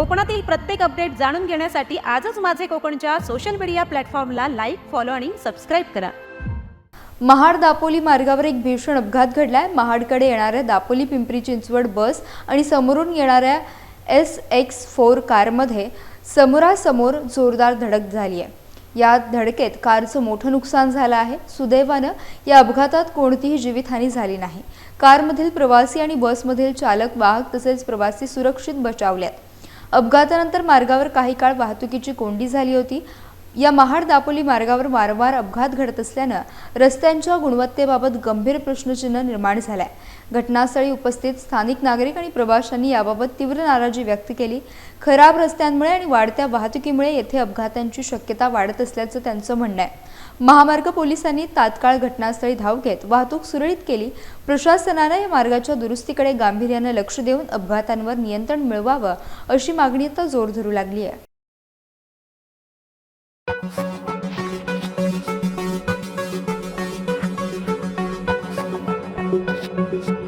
कोकणातील प्रत्येक अपडेट जाणून घेण्यासाठी आजच माझे कोकणच्या सोशल मीडिया प्लॅटफॉर्मला लाईक फॉलो आणि सबस्क्राईब करा. महाड दापोली मार्गावर एक भीषण अपघात घडलाय. महाडकडे येणाऱ्या दापोली पिंपरी चिंचवड बस आणि समोरून येणाऱ्या एस एक्स फोर कारमध्ये समोरासमोर जोरदार धडक झाली आहे या धडकेत कारचं मोठं नुकसान झालं आहे. सुदैवानं या अपघातात कोणतीही जीवितहानी झाली नाही. कारमधील प्रवासी आणि बसमधील चालक वाहक तसेच प्रवासी सुरक्षित बचावल्यात. अपघातानंतर मार्गावर काही काळ वाहतुकीची कोंडी झाली होती. या महाड दापोली मार्गावर वारंवार अपघात घडत असल्यानं रस्त्यांच्या गुणवत्तेबाबत गंभीर प्रश्नचिन्ह निर्माण झालाय. घटनास्थळी उपस्थित स्थानिक नागरिक आणि प्रवाशांनी याबाबत तीव्र नाराजी व्यक्त केली. खराब रस्त्यांमुळे आणि वाढत्या वाहतुकीमुळे येथे अपघातांची शक्यता वाढत असल्याचं त्यांचं म्हणणं आहे. महामार्ग पोलिसांनी तात्काळ घटनास्थळी धाव घेत वाहतूक सुरळीत केली. प्रशासनानं या मार्गाच्या दुरुस्तीकडे गांभीर्यानं लक्ष देऊन अपघातांवर नियंत्रण मिळवावं अशी मागणी आता जोर धरू लागली आहे Thank you.